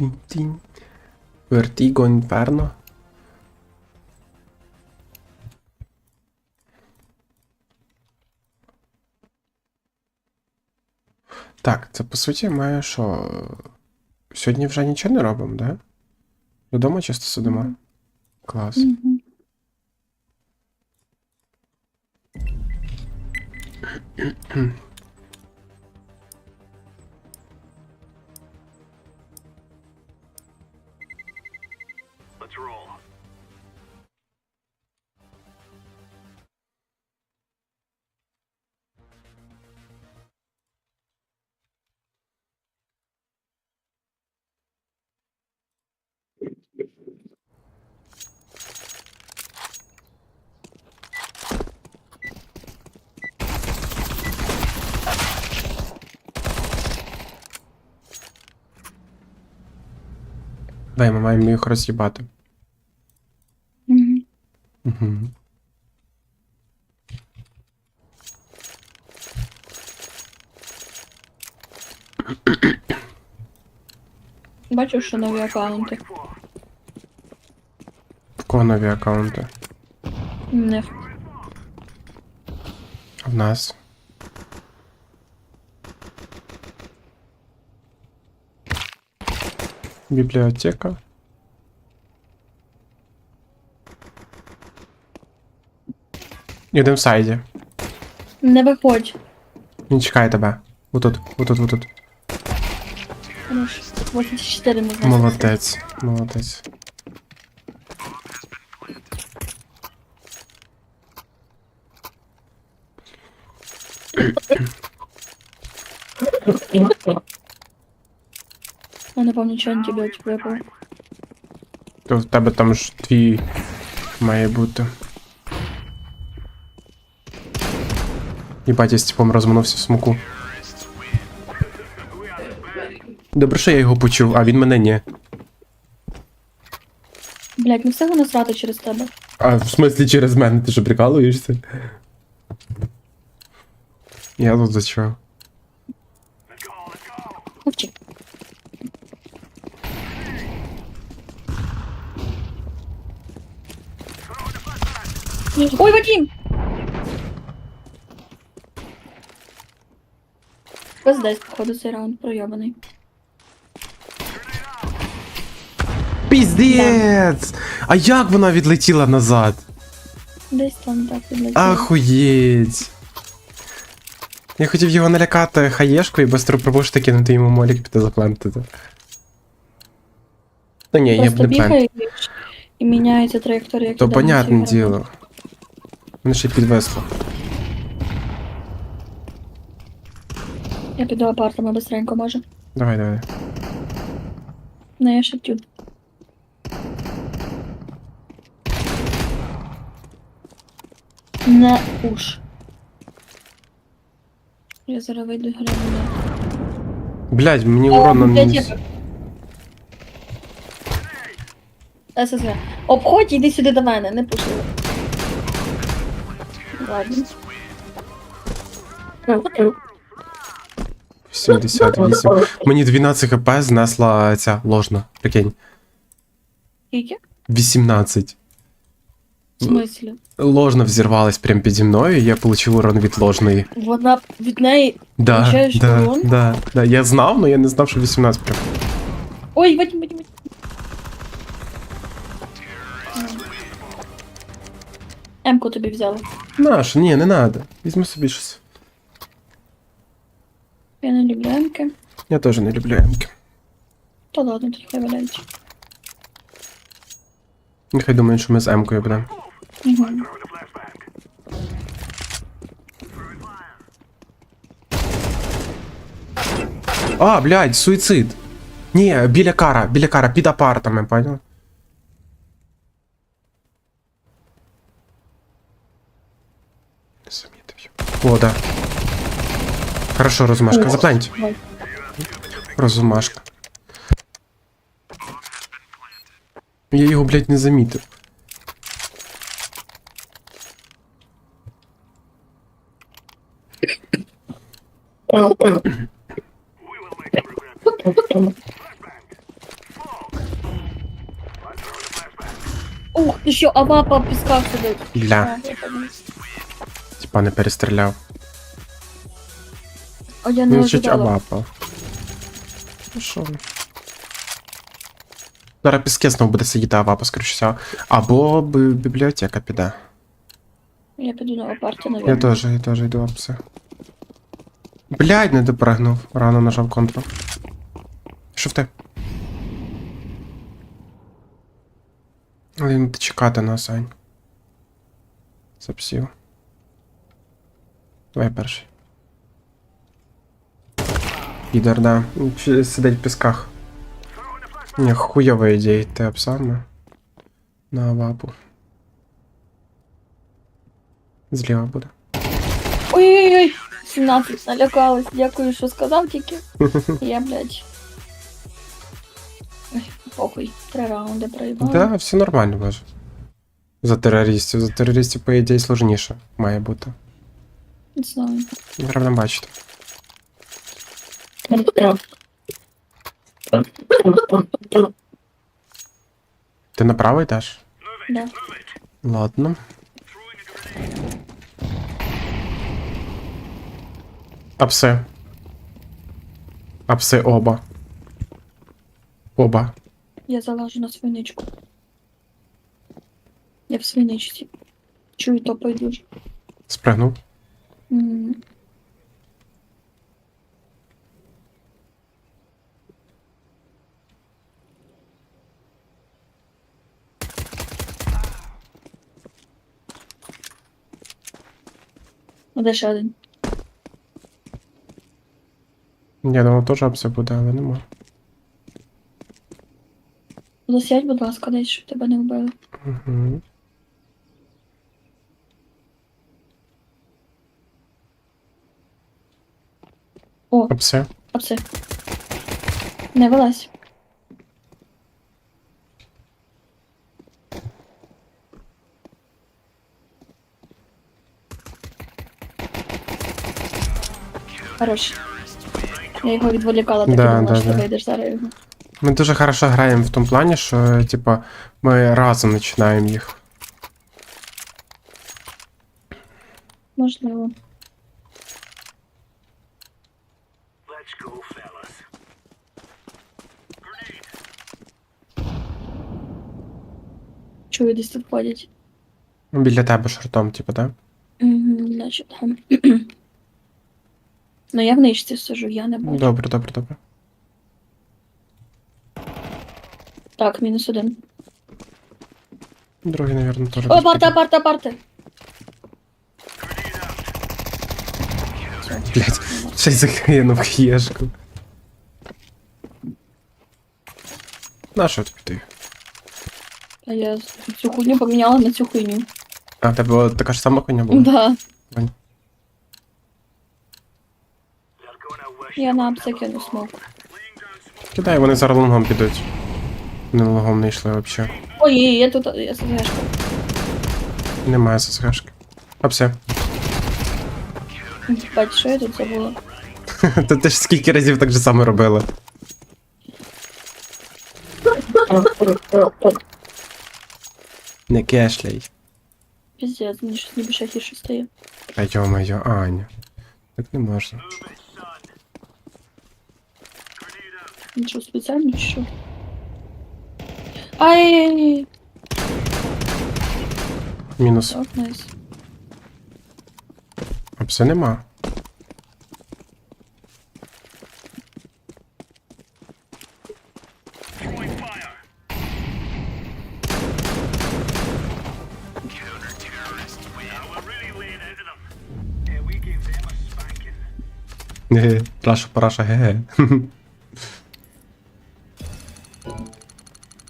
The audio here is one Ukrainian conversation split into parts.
Тінь-тінь. Вертіго Інферно. Так, це по суті має що. Сьогодні вже нічого не робимо, да? Додому чисто сидимо. Клас. Мгм. Дай, ми маємо їх роз'їбати. Мгм. Угу. Бачу, що нові аккаунти. В кого нові аккаунти? Не В нас. Бібліотека. Ідем в сайді. Не виходь. Він чекає тебе. Отут, отут, отут. Хорош. 84 не знаю. Молодець, молодець. Я не пам'ятаю, що антибіотик випав. То в тебе там ж твій має бути. Єбать, я з типом розминувся в смоку. Добре, що я його почув, а він мене ні. Блять, не все воно срати через тебе. А в смислі через мене, ти що прикалуєшся? Я тут за чого? Мовчи. Ой, Вадим! Пиздець, походу, цей раунд пройобаний. Піздець! А як вона відлетіла назад? Десь там так підлетіло. Ахуєть. Я хотів його налякати хаєшку і быстро пробушити кинути йому молік піти заплентити. Ну ні, я б не плент. і міняється траєкторія. То понятне діло. Мене ще підвесло. Я піду апартами быстренько, може. Давай, давай. Не, я шептю. Не уж. Я зараз вийду гляну. Блядь, мені урон наніс. я- ССВ. Обходь, іди сюди до мене, не пуши. Ладно. 78. Мені 12 хп знесла ця ложна. Прикинь. Скільки? 18. В смислі? Ложна взірвалась прямо піді мною, і я получив урон від ложної. Вона від неї. Да, Получаєш да, урон? да, да. Я знав, але я не знав, що 18 прям. Ой, Вадим, Вадим, Вадим. Емку тобі взяла. Наш, ні, не надо. Візьми собі щось. Я не люблю емки. Я теж не люблю емки. Та ладно, тоді хай валяється. Нехай думають, що ми з емкою будемо. Угу. А, блядь, суїцид. Ні, біля кара, біля кара, під апартами, понял? Замітив. О, да. Хорошо, розмашка. Запланьте. Розумашка. Я его, блядь, не заметил. Ух, еще абапа песка сюда. Бля. А, я поняла. типа не перестріляв. А я не Ну, чуть ожидала. авапа. Ну що? ви. Зараз піске знову буде сидіти авапа, скоріше всього. Або б- бібліотека піде. Я піду на апарті, Я наверное. теж, я теж йду апси. Блядь, не допригнув. Рано нажав контрол. Що в те? Але він буде чекати нас, Сань. Запсів. Давай перший. Підер, да. Сидить в пісках. Ні, хуйова ідея йти апсами. На авапу. Зліва буде. Ой-ой-ой, 17, налякалась. Дякую, що сказав тільки. Я, блядь. Ой, похуй, три раунди проїбала. Да, все нормально може. За терористів. За терористів, по ідеї, сложніше має бути. Знаю. Треба бачити. Ти направо йдеш? Да. Ладно. Апси. Апси оба. Оба. Я залажу на свиничку. Я в свиничці. Чую, то пойду. Спригнув. Де ще один? Я думав, теж апси буде, але нема. Засядь, будь ласка, десь, щоб тебе не вбили. Угу. О, Апси. а. Не вилазь. Хорош. Я його відволікала, так Да, і думала, да, що да. вийдеш зараз його. Ми дуже хорошо граємо в тому плані, що, типа, ми разом починаємо їх. Можливо. Чую, десь тут ходять. Біля тебе шортом, типу, так? Угу, значить, там. Ну я в нижці сижу, я не бачу. Добре, добре, добре. Так, мінус один. Другий, напевно, теж. О, десь парта, парта, парта. Блять, ще й закинув хаєшку. На що тобі ти? А я цю хуйню поміняла на цю хуйню. А, в тебе була така ж сама хуйня була? Да. Понял. Я на апсе кину смок. Кидай, вони зараз лонгом підуть. Вони лонгом не йшли взагалі. Ой, я тут, я СГшка. Немає ССГшки. А все. Бать, що я тут забула? Та ти ж скільки разів так же саме робила. Не кешляй. Піздець, мені щось ніби ще гірше стає. Та йо-моє, Аня. Так не можна. Що, спеціально що? Ай, Мінус. так, найс. А все нема. Ге, Раша параша, ге-ге.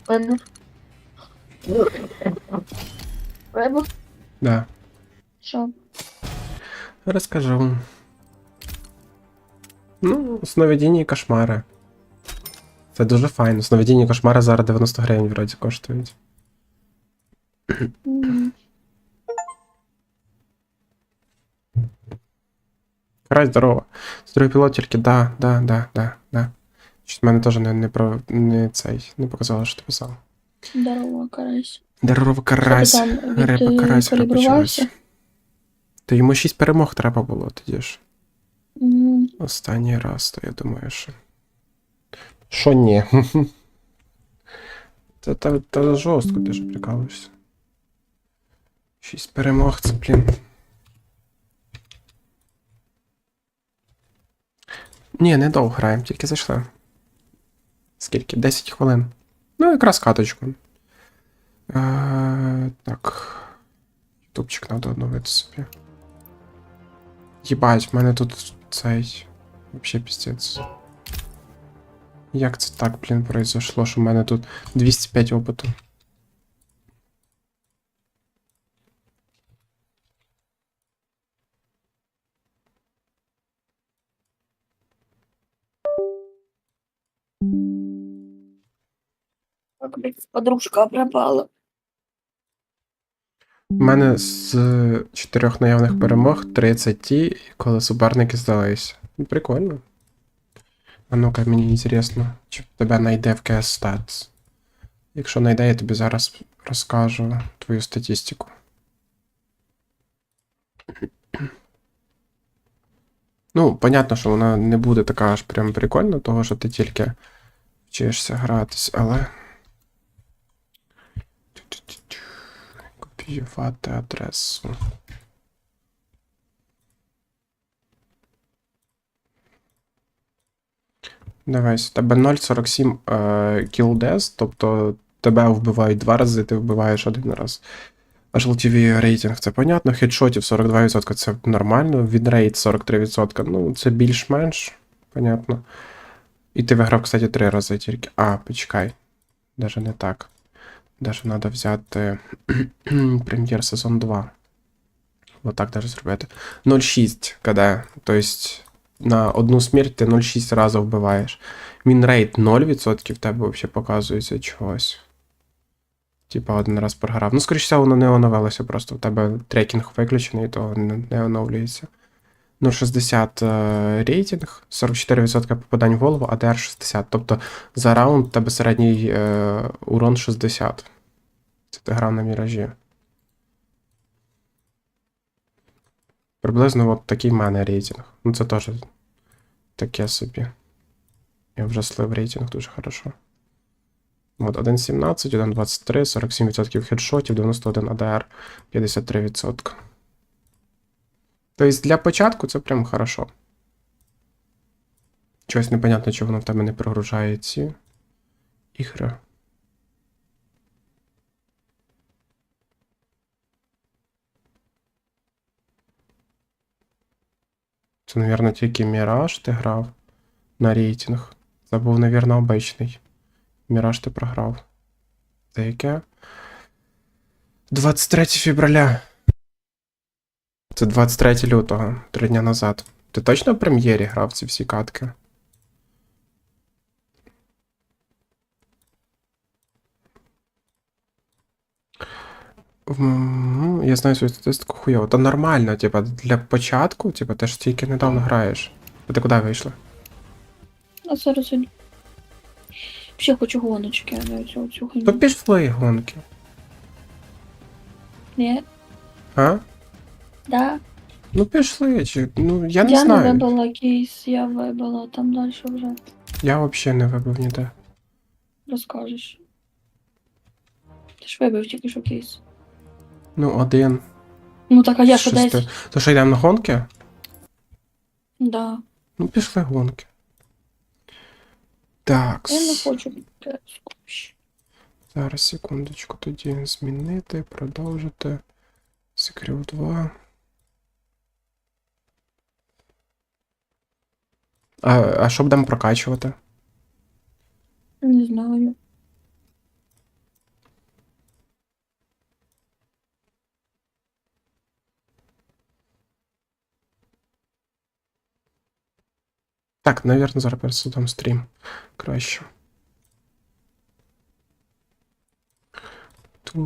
Ладно. Вебу? Да. Що? Розкажу. Ну, сновидіння і кошмари. Це дуже файно. Сновидіння і кошмари зараз 90 гривень вроді коштують. Край здорово. Здоровий пілот тільки, да, да, да, да, да. Щось в мене теж не, не, про, не цей, не показало, що ти писав. Здорово, карась. Здорова карась. Репа карась калібрувався? почалась. То йому шість перемог треба було тоді ж. М, Останній раз, то я думаю, що. Що ні? Це та, та жорстко, ти ж прикалуєшся. Шість перемог, це, блін. Ні, не довго граємо, тільки зайшли. Скільки? 10 хвилин. Ну, якраз каточку. Е, так. Ютубчик треба оновити собі. Єбать, в мене тут цей. Вообще піздець. Як це так, блін, произошло, що в мене тут 205 опиту. Подружка пропала. У мене з чотирьох наявних перемог 30 ті, коли суперники здалися. Ну, Прикольно. А ну-ка, мені інтересно, чи тебе найде в CS Stats. Якщо найде, я тобі зараз розкажу твою статистику. Ну, понятно, що вона не буде така аж прям прикольна, того що ти тільки вчишся гратись, але. Копіювати адресу. Дивись, у тебе 0,47 е, кілдес, тобто тебе вбивають два рази, ти вбиваєш один раз. HLTV рейтинг це понятно, хедшотів 42% це нормально, відрейт 43%, ну це більш-менш, понятно. І ти виграв, кстати, три рази тільки. А, почекай. Даже не так. Даже треба взяти прем'єр сезон 2. Вот так даже зробити. 0,6 КД. Тобто на одну смерть ти 0,6 разів вбиваєш. Мінрейт 0% в тебе взагалі показується чогось. Типа один раз програв. Ну, скоріше воно не оновилося, просто в тебе трекінг виключений, то не оновлюється. Ну, 60 е, рейтинг, 44% попадань в голову, а ДР 60. Тобто за раунд тебе середній е, урон 60. Це ти грав на міражі. Приблизно от такий в мене рейтинг. Ну це теж таке собі. Я вже слив рейтинг дуже хорошо. От 1.17, 1.23, 47% хедшотів, 91 ADR, 53%. Тобто для початку це прям хорошо. Чогось непонятно, чого воно в тебе не прогружає ці ігри. Це, мабуть, тільки Міраж ти грав на рейтинг. Це був, мабуть, обичний. Міраж ти програв. Це яке? 23 февраля. Це 23 лютого, три дня назад. Ти точно в прем'єрі грав ці всі катки? Я знаю свою статистику хуйово. Та нормально, типа, для початку, типа, ти ж тільки недавно граєш. А ти куди вийшла? А зараз сьогодні. Ще хочу гоночки, а не цю, цю То хуйню. пішли гонки. Ні, А? Да. Ну пішли, чи. Ну я не я знаю. не вибила кейс, я вибила, там далі вже Я взагалі не вибив ніде. розкажеш. Ти ж вибив тільки що кейс. Ну, один. Ну так, а я що десь? То що йдемо на гонки? Да. Ну, пішли гонки. Так. Я не хочу. Зараз секундочку, тоді змінити, продовжити. Секрет 2. А, а що будемо прокачувати? Не знаю. Так, навірно, зараз пересудом стрім. Краще. Ту-